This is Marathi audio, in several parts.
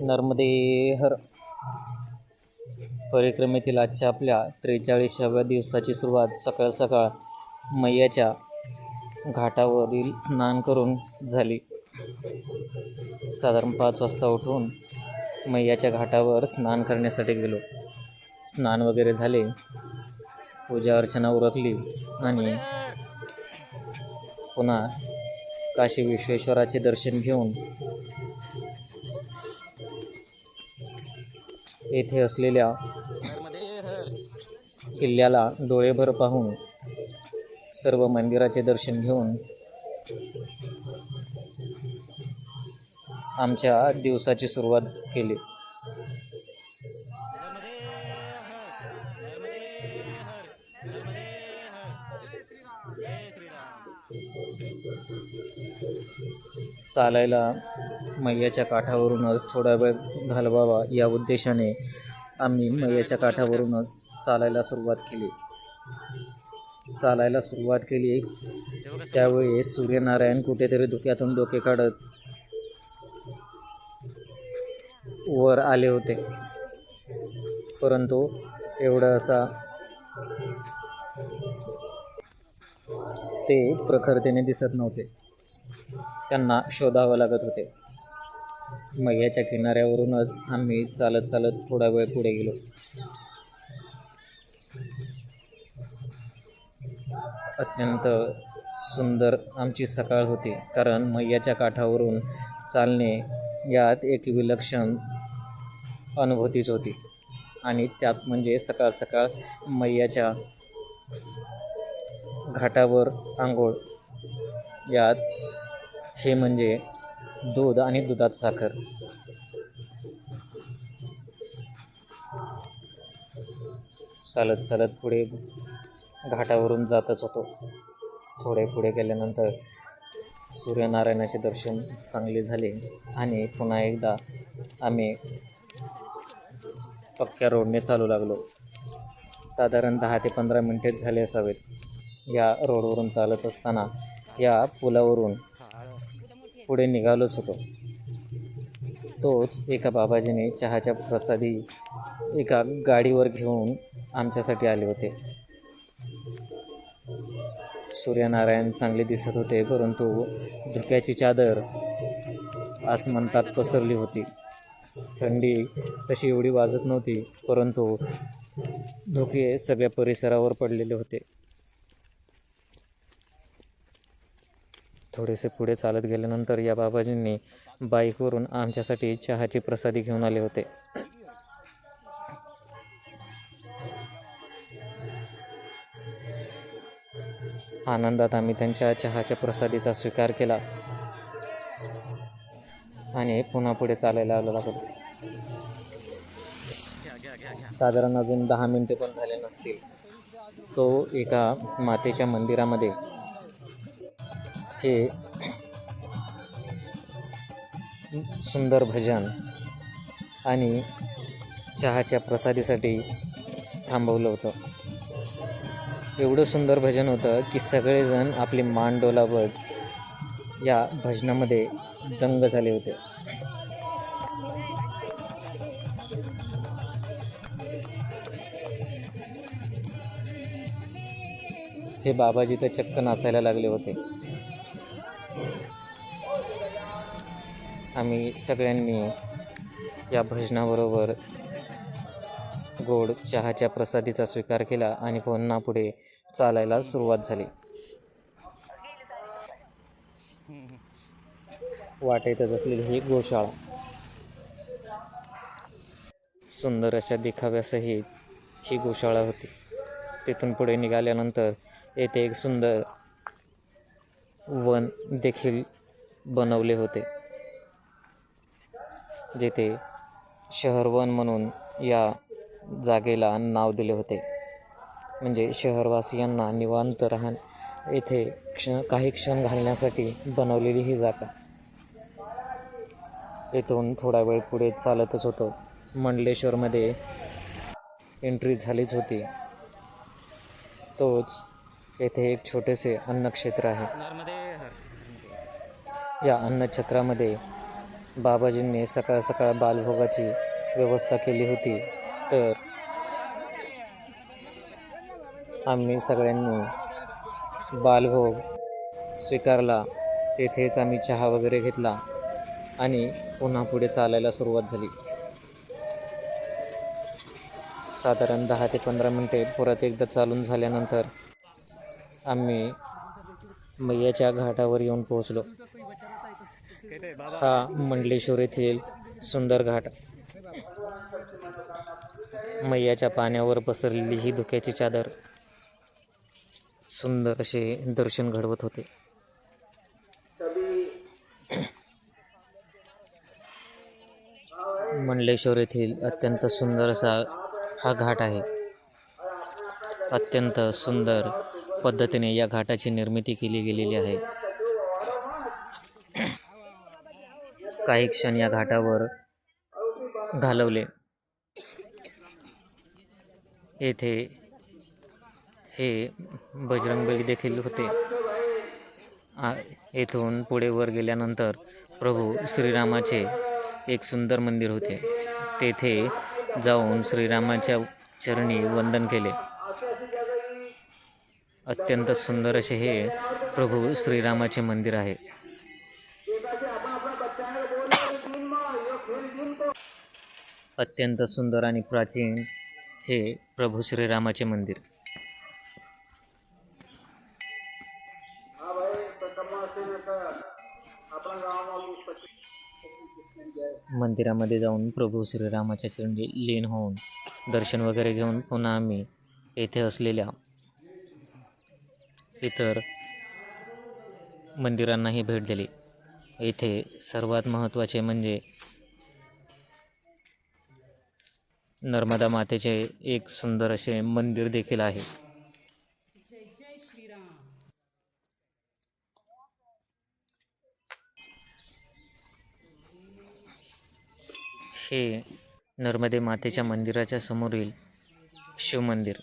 नर्मदे हर. परिक्रमेतील आजच्या आपल्या त्रेचाळीसाव्या दिवसाची सुरुवात सकाळ सकाळ मैयाच्या घाटावरील स्नान करून झाली. साधारण पाच वाजता उठून मैयाच्या घाटावर स्नान करण्यासाठी गेलो. स्नान वगैरे झाले. पूजा अर्चना उरकली आणि पुन्हा काशी विश्वेश्वराचे दर्शन घेऊन येथे असलेल्या किल्ल्याला डोळेभर पाहून सर्व मंदिराचे दर्शन घेऊन आमच्या दिवसाची सुरुवात केली. चालायला मैयाच्या काठावरूनच थोडा वेळ घालवावा या उद्देशाने आम्ही मैयाच्या काठावरूनच चालायला सुरुवात केली. चालायला सुरुवात केली. त्यावेळी सूर्यनारायण कुठेतरी धुक्यातून डोके काढत वर आले होते. परंतु एवढं असा ते प्रखरतेने दिसत नव्हते. त्यांना शोधावं लागत होते. मैयाच्या किनाऱ्यावरूनच आम्ही चालत चालत थोडा वेळ पुढे गेलो. अत्यंत सुंदर आमची सकाळ होती कारण मैयाच्या काठावरून चालणे यात एक विलक्षण अनुभूतीच होती. आणि त्यात म्हणजे सकाळ सकाळ मैयाच्या घाटावर आंघोळ यात हे म्हणजे दूध आणि दुधात साखर. चालत चालत पुढे घाटावरून जातच होतो. थोडे पुढे गेल्यानंतर सूर्यनारायणाचे दर्शन चांगले झाले आणि पुन्हा एकदा आम्ही पक्क्या रोडने चालू लागलो. साधारण दहा ते पंधरा मिनटेच झाले असावेत. या रोडवरून चालत असताना या पुलावरून पुढे निघालोच होतो. तोच एका बाबाजीने चहाच्या प्रसादी एका गाडीवर घेऊन आमच्यासाठी आले होते. सूर्यनारायण चांगले दिसत होते परंतु धुक्याची चादर आसमंतात पसरली होती. थंडी तशी एवढी वाजत नव्हती परंतु धुके सगळ्या परिसरावर पडलेले होते. थोडेसे पुढे चालत गेल्यानंतर या बाबाजींनी बाईकवरून आमच्यासाठी चहाची प्रसादी घेऊन आले होते. आनंदात आम्ही त्यांच्या चहाच्या प्रसादीचा स्वीकार केला आणि पुन्हा पुढे चालायला आलो लागलो. साधारण अजून दहा मिनटे पण झाले नसतील. तो एका मातेच्या मंदिरामध्ये हे सुंदर भजन आणि चहाच्या प्रसादीसाठी थांबवलं होतं. एवढं सुंदर भजन होतं की सगळेजण आपली मान डोलावत या भजनामध्ये दंग झाले होते. हे बाबाजी तर चक्क नाचायला लागले होते. आम्ही सगळ्यांनी या भजनाबरोबर गोड चहाच्या प्रसादीचा स्वीकार केला आणि पुन्हा पुढे चालायला सुरुवात झाली. वाटेतच असलेली ही गोशाळा. सुंदर अशा देखाव्यासहित ही गोशाळा होती. तिथून पुढे निघाल्यानंतर येथे एक सुंदर वन देखील बनवले होते. जेथे शहरवन म्हणून या जागेला नाव दिले होते. म्हणजे शहरवासियांना निवांत राहण येथे क्ष काही क्षण घालण्यासाठी बनवलेली ही जागा. येथून थोडा वेळ पुढे चालतच होतो. मंडलेश्वरमध्ये एंट्री झालीच होती. तोच येथे एक छोटेसे अन्नक्षेत्र आहे. या अन्नक्षेत्रामध्ये बाबाजींनी सकाळ सकाळ बालभोगाची व्यवस्था केली होती. तर आम्ही सगळ्यांनी बालभोग स्वीकारला. तेथेच आम्ही चहा वगैरे घेतला आणि पुन्हा पुढे चालायला सुरुवात झाली. साधारण दहा ते पंधरा मिनटे परत एकदा चालून झाल्यानंतर आम्ही मैयाच्या घाटावर येऊन पोहोचलो. हा मंडलेश्वर येथील सुंदर घाट. मैयाच्या पाण्यावर पसरलेली ही धुक्याची चादर सुंदर असे दर्शन घडवत होते. मंडलेश्वर येथील अत्यंत सुंदर असा हा घाट आहे. अत्यंत सुंदर पद्धतीने या घाटाची निर्मिती केली गेलेली आहे. काही क्षण या घाटावर घालवले. येथे हे बजरंगबली देखील होते. आ येथून पुढे वर गेल्यानंतर प्रभू श्रीरामाचे एक सुंदर मंदिर होते. तेथे जाऊन श्रीरामाच्या चरणी वंदन केले. अत्यंत सुंदर असे हे प्रभू श्रीरामाचे मंदिर आहे. अत्यंत सुंदर आणि प्राचीन हे प्रभू श्रीरामाचे मंदिर. मंदिरामध्ये जाऊन प्रभू श्रीरामाच्या चरणी लीन होऊन दर्शन वगैरे घेऊन पुन्हा आम्ही येथे असलेल्या इतर मंदिरांनाही भेट दिली. येथे सर्वात महत्त्वाचे म्हणजे नर्मदा मातेचे एक सुंदर असे मंदिर देखील आहे. हे नर्मदे मातेच्या मंदिराच्या समोरील शिवमंदिर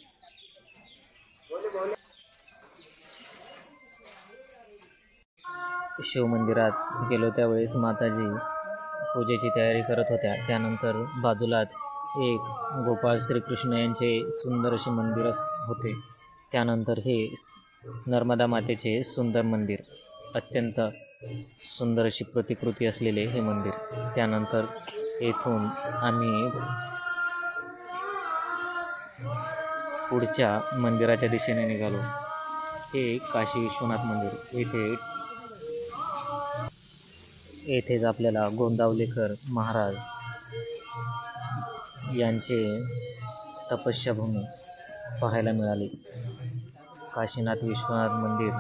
शिवमंदिरात गेलो त्यावेळेस माताजी पूजेची तयारी करत होत्या. त्यानंतर बाजूलाच एक गोपाळ श्रीकृष्ण यांचे सुंदर असे मंदिर अस- होते. त्यानंतर हे नर्मदा मातेचे सुंदर मंदिर अत्यंत सुंदर अशी प्रतिकृती असलेले हे मंदिर. त्यानंतर येथून आम्ही पुढच्या मंदिराच्या दिशेने निघालो. हे काशी विश्वनाथ मंदिर. येथे येथेच आपल्याला गोंदावलेकर महाराज यांचे तपस्याभूमी पाहायला मिळाली. काशीनाथ विश्वनाथ मंदिर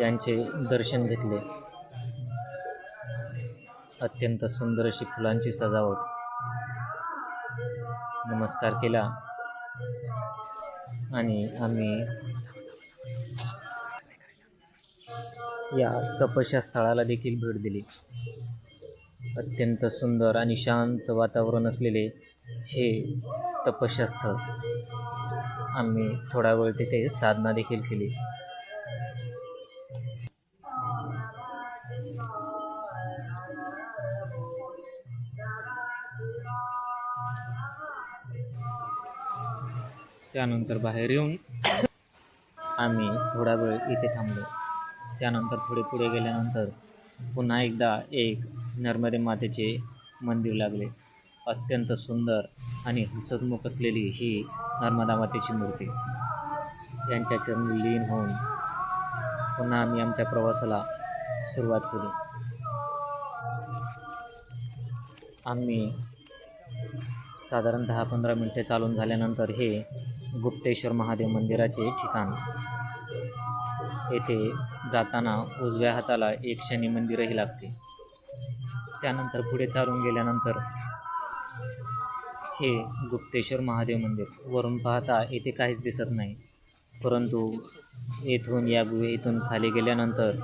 यांचे दर्शन घेतले. अत्यंत सुंदर अशी फुलांची सजावट. नमस्कार केला. आणि आम्ही या तपस्या स्थळाला देखील भेट दिली. अत्यंत सुंदर आणि शांत वातावरण असलेले हे तपस्यास्थळ आम्ही थोडा वेळ तिथे साधना देखील केली. त्यानंतर बाहेर येऊन आम्ही थोडा वेळ इथे थांबलो. त्यानंतर थोडे पुढे गेल्यानंतर पुन्हा एकदा एक नर्मदे मातेचे मंदिर लागले. अत्यंत सुंदर आणि हसतमुख असलेली ही नर्मदा मातेची मूर्ती. यांच्या चरणी लीन होऊन पुन्हा आम्ही आमच्या प्रवासाला सुरुवात केली. आम्ही साधारण दहा पंधरा मिनटे चालून झाल्यानंतर हे गुप्तेश्वर महादेव मंदिराचे ठिकाण. येथे जाताना उजव्या हाताला एक शनी मंदिरही लागते. त्यानंतर पुढे चालून गेल्यानंतर हे गुप्तेश्वर महादेव मंदिर. वरून पाहता येथे काहीच दिसत नाही. परंतु येथून या गुहेतून खाली गेल्यानंतर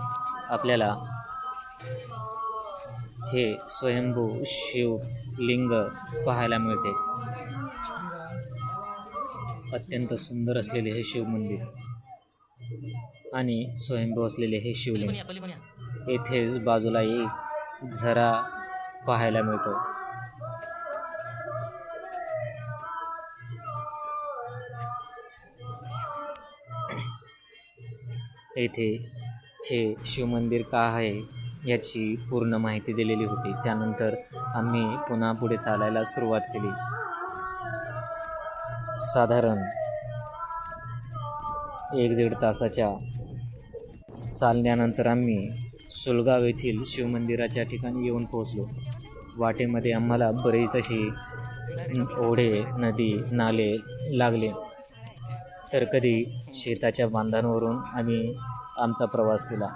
आपल्याला हे स्वयंभू शिव लिंग पाहायला मिळते. अत्यंत सुंदर असलेले हे शिव मंदिर आणि स्वयंभू असलेले हे शिवलिंग. येथेच बाजूला एक झरा पाहायला मिळतो. येथे हे शिवमंदिर का आहे याची पूर्ण माहिती दिलेली होती. त्यानंतर आम्ही पुन्हा पुढे चालायला सुरुवात केली. साधारण एक दीड तासाच्या चालण्यानंतर आम्ही सुलगाव येथील शिवमंदिराच्या ठिकाणी येऊन पोहोचलो. वाटेमध्ये आम्हाला बरीच अशी ओढे नदी नाले लागले. तर कधी शेताच्या बांधांवरून आम्ही आमचा प्रवास केला.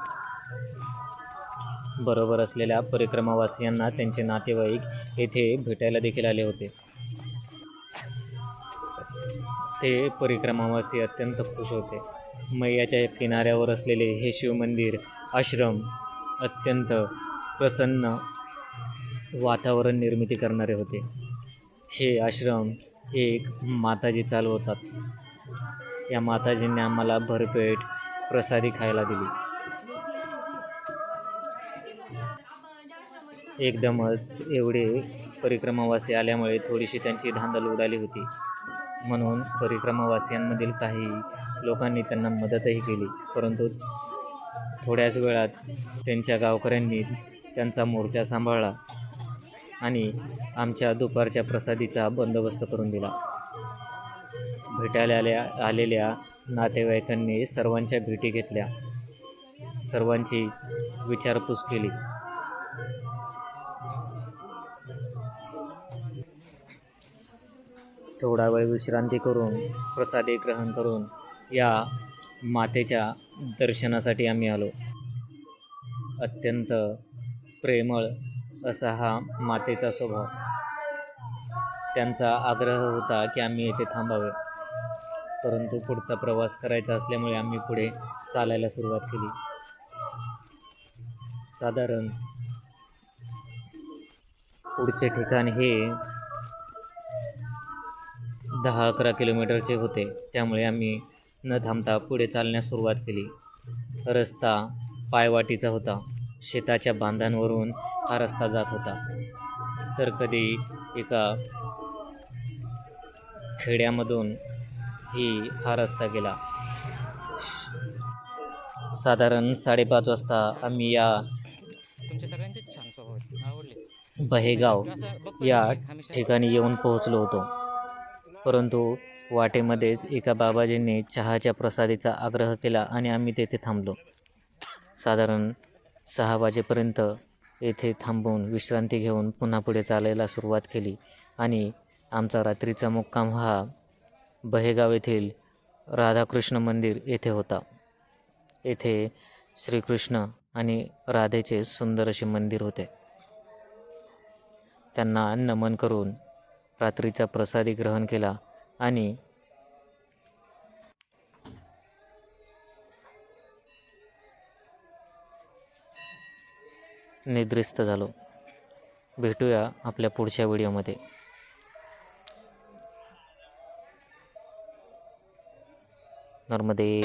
बरोबर असलेल्या परिक्रमावासियांना त्यांचे नातेवाईक येथे भेटायला देखील आले होते. ते परिक्रमावासी अत्यंत खुश होते. मैयाच्या किनाऱ्यावर असलेले हे शिवमंदिर आश्रम अत्यंत प्रसन्न वातावरण निर्मिती करणारे होते. हे आश्रम एक माताजी चालवतात. या माताजींनी आम्हाला भरपेट प्रसादी खायला दिली. एकदमच एवढे परिक्रमावासी आल्यामुळे थोडीशी त्यांची धांदल उडाली होती. म्हणून परिक्रमावासियांमधील काही लोकांनी त्यांना मदतही केली. परंतु थोड्याच वेळात त्यांच्या गावकऱ्यांनी त्यांचा मोर्चा सांभाळला आणि आमच्या दुपारच्या प्रसादीचा बंदोबस्त करून दिला. भेटायला आल्या आलेल्या नातेवाईकांनी सर्वांच्या भेटी घेतल्या. सर्वांची विचारपूस केली. थोडा वेळ विश्रांती करून प्रसादी ग्रहण करून या मातेच्या दर्शनासाठी आम्ही आलो. अत्यंत प्रेमळ असा हा मातेचा स्वभाव. त्यांचा आग्रह होता की आम्ही येथे थांबावे. परंतु पुढचा प्रवास करायचा असल्यामुळे आम्ही पुढे चालायला सुरुवात केली. साधारण पुढचे ठिकाण हे दहा अकरा किलोमीटरचे होते. त्यामुळे आम्ही न थांबता पुढे चालण्यास सुरुवात केली. रस्ता पायवाटीचा होता. शेताच्या बांधांवरून हा रस्ता जात होता. तर कधी एका खेड्यामधून ही हा रस्ता गेला. साधारण साडेपाच वाजता आम्ही या बहेगाव या ठिकाणी येऊन पोहोचलो होतो. परंतु वाटेमध्येच एका बाबाजींनी चहाच्या प्रसादीचा आग्रह केला आणि आम्ही तेथे थांबलो. साधारण सहा वाजेपर्यंत येथे थांबून विश्रांती घेऊन पुन्हा पुढे चालायला सुरुवात केली आणि आमचा रात्रीचा मुक्काम हा बहेगाव येथील राधाकृष्ण मंदिर येथे होता. येथे श्रीकृष्ण आणि राधेचे सुंदर असे मंदिर होते. त्यांना नमन करून रात्रीचा प्रसादी ग्रहण केला आणि निद्रिस्त झालो. भेटूया आपल्या पुढच्या व्हिडिओमध्ये. नर्मदे.